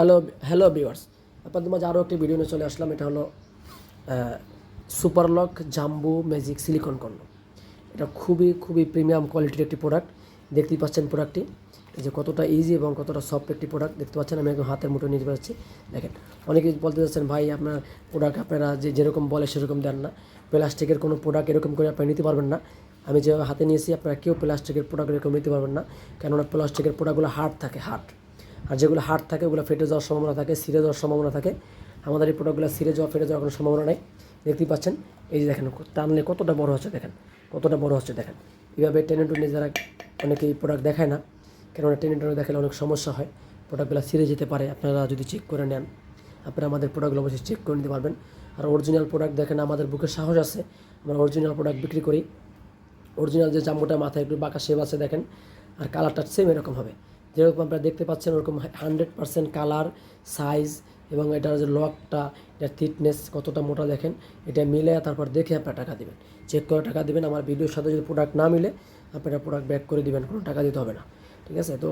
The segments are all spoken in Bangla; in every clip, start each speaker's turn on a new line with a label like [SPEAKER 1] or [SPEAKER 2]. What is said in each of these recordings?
[SPEAKER 1] হ্যালো হ্যালো ভিউয়ার্স আপনাদের মাঝে আরও একটি ভিডিও নিয়ে চলে আসলাম। এটা হলো সুপারলক জাম্বু ম্যাজিক সিলিকন কর্ণ এটা খুবই খুবই প্রিমিয়াম কোয়ালিটির একটি প্রোডাক্ট দেখতেই পাচ্ছেন প্রোডাক্টটি যে কতটা ইজি এবং কতটা সফট একটি প্রোডাক্ট দেখতে পাচ্ছেন। আমি একদম হাতের মুঠো নিয়ে পাচ্ছি দেখেন অনেকে বলতে চাচ্ছেন ভাই, আপনার প্রোডাক্ট আপনারা যে, যেরকম বলে সেরকম দেন না। প্লাস্টিকের কোনো প্রোডাক্ট এরকম করে আপনারা নিতে পারবেন না। আমি যেভাবে হাতে নিয়েছি, আপনারা কেউ প্লাস্টিকের প্রোডাক্ট এরকম নিতে পারবেন না। কেননা প্লাস্টিকের প্রোডাক্টগুলো হার্ড থাকে হার্ড আর যেগুলো হার্ড থাকে, ওগুলো ফেটে যাওয়ার সম্ভাবনা থাকে সিরে যাওয়ার সম্ভাবনা থাকে। আমাদের এই প্রোডাক্টগুলো সিরে যাওয়া, ফেটে যাওয়ার কোনো সম্ভাবনা নেই। দেখতেই পাচ্ছেন, এই যে দেখেন, টানলে কতটা বড় হচ্ছে দেখেন, কতটা বড় হচ্ছে দেখেন। এইভাবে টেনে টুনে যারা অনেকে এই প্রোডাক্ট দেখায় না, কেননা টেনে টুনে দেখালে অনেক সমস্যা হয় প্রোডাক্টগুলো সিরে যেতে পারে, আপনারা যদি চেক করে নেন, আপনারা আমাদের প্রোডাক্টগুলো অবশ্যই চেক করে নিতে পারবেন। আর অরিজিনাল প্রোডাক্ট দেখেন, আমাদের বুকে সাহস আছে, আমরা অরিজিনাল প্রোডাক্ট বিক্রি করি। অরিজিনাল যে জাম্বুটা মাথায় একটু বাঁকা শেপ আছে দেখেন, আর কালারটা সেম এরকম হবে। যেরকম আপনারা দেখতে পাচ্ছেন, ওরকম হান্ড্রেড পার্সেন্ট কালার সাইজ এবং এটার যে লকটা এটার থিকনেস কতটা মোটা দেখেন, এটা মিলে তারপর দেখে আপনারা টাকা দেবেন। চেক করে টাকা দেবেন, আমার ভিডিওর সাথে যদি প্রোডাক্ট না মিলে, আপনারা প্রোডাক্ট ব্যাক করে দিবেন, কোনো টাকা দিতে হবে না। ঠিক আছে? তো,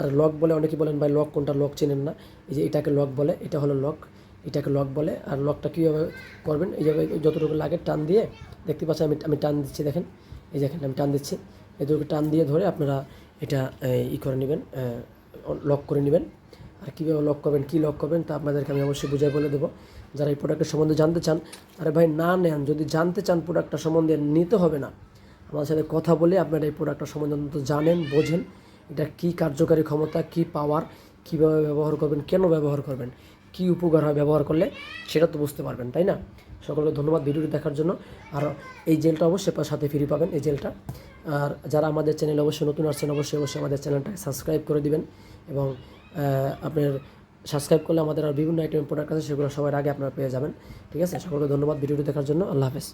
[SPEAKER 1] আর লক বলে অনেকে বলেন, ভাই লক কোনটা? লক চেনেন না। এই যে এটাকে লক বলে, এটা হলো লক এটাকে লক বলে, আর লকটা কীভাবে করবেন? এইভাবে যতটুকু লাগে টান দিয়ে, দেখতে পাচ্ছেন আমি আমি টান দিচ্ছি, দেখেন। এই দেখেন আমি টান দিচ্ছি। এই এদেরকে টান দিয়ে ধরে আপনারা এটা ই করে নেবেন লক করে নেবেন। আর কীভাবে লক করবেন, কী লক করবেন তা আপনাদেরকে আমি অবশ্যই বুঝাই বলে দেবো। যারা এই প্রোডাক্টের সম্বন্ধে জানতে চান, আরে ভাই না নেন, যদি জানতে চান প্রোডাক্টটা সম্বন্ধে নিতে হবে না। আমাদের সাথে কথা বলে আপনারা এই প্রোডাক্টটা সম্বন্ধে অন্তত জানেন, বোঝেন, এটা কী কার্যকারী ক্ষমতা, কী পাওয়ার কীভাবে ব্যবহার করবেন, কেন ব্যবহার করবেন। কী উপকার হয় ব্যবহার করলে সেটা তো বুঝতে পারবেন, তাই না? সকলকে ধন্যবাদ ভিডিওটি দেখার জন্য। আর এই জেলটা অবশ্যই সাথে ফ্রি পাবেন, এই জেলটা। আর যারা আমাদের চ্যানেলে অবশ্যই নতুন আসছেন, অবশ্যই অবশ্যই আমাদের চ্যানেলটাকে সাবস্ক্রাইব করে দিবেন এবং আপনার সাবস্ক্রাইব করলে আমাদের আর বিভিন্ন আইটেম প্রোডাক্ট আছে, সেগুলো সবার আগে আপনারা পেয়ে যাবেন। ঠিক আছে? সকলকে ধন্যবাদ ভিডিওটি দেখার জন্য। আল্লাহ হাফেজ।